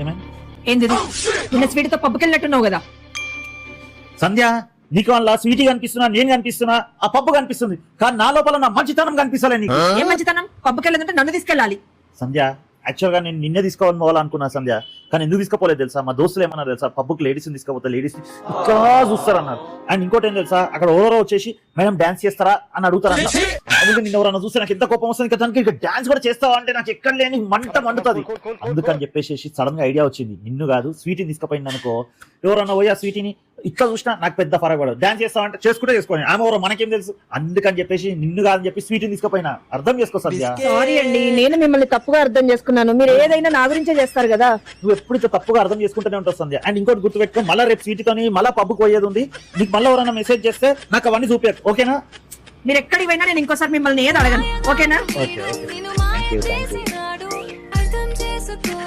ఏమైంది ఏంది ఇది? నిన్న స్వీట్తో పబ్బుకెళ్ళినట్టున్నావు కదా. సంధ్య నీకు వాళ్ళ స్వీటీ కనిపిస్తున్నా నేను కనిపిస్తున్నా ఆ పప్పు కనిపిస్తుంది. కానీ నా లోపల నా మంచితనం కనిపిస్తలే నీకు. ఏం మంచితనం? పబ్బుకెళ్ళదంటే నన్ను తీసుకెళ్ళాలి. సంధ్య యాక్చువల్గా నేను నిన్నే తీసుకోవాలని పోవాలనుకున్నా సంధ్య. కానీ ఎందుకు తీసుకోపోలేదు తెలుసా? మా దోస్తులు ఏమన్నారు తెలుసా? పబ్బుకి లేడీస్ తీసుకపోతే లేడీస్ ఇంకా చూస్తారు అన్నారు అండ్ ఇంకోటి ఏం తెలుసా? అక్కడ ఓవరో వచ్చేసి మేడం డాన్స్ చేస్తారా? అని అడుగుతారు అన్న అందుకే నిన్న ఎవరన్నా చూస్తే నాకు ఎంత కోపం వస్తుంది? దానికి ఇక డాన్స్ కూడా చేస్తావా అంటే నాకు ఎక్కడ లేని మంట మండుతుంది. అందుకని చెప్పేసి సడన్గా ఐడియా వచ్చింది. నిన్ను కాదు స్వీటీని తీసుకుపోయింది అనుకో. ఎవరన్నా పోయి ఆ స్వీటీని ఇట్లా చూసినా నాకు పెద్ద ఫరక పడదు. డాన్స్ చేస్తావంటే చేసుకుంటే చేసుకోండి ఆమె ఎవరో మనకేం తెలుసు. అందుకని చెప్పేసి నిన్ను కాదని చెప్పి స్వీటీని తీసుకుపోయినా. అర్థం చేసుకో సంధ్య సారీ అండి నేను మిమ్మల్ని తప్పుగా అర్థం చేసుకున్నాను. మీరు ఏదైనా నా గురించే చేస్తారు కదా. నువ్వు ఎప్పుడు ఇట్లా తప్పుగా అర్థం చేసుకుంటూనే ఉంటావు సంధ్య అండ్ ఇంకోటి గుర్తుపెట్టుకో మళ్ళీ రేపు సీటుతోని మళ్ళీ పబ్బుకు పోయేది ఉంది. నీకు మళ్ళీ ఎవరైనా మెసేజ్ చేస్తే నాకు అవన్నీ చూపించకు ఓకేనా మీరు ఎక్కడికి పోయినా నేను ఇంకోసారి మిమ్మల్ని ఏది అడగను. ఓకేనా? Okay okay. Thank you thank you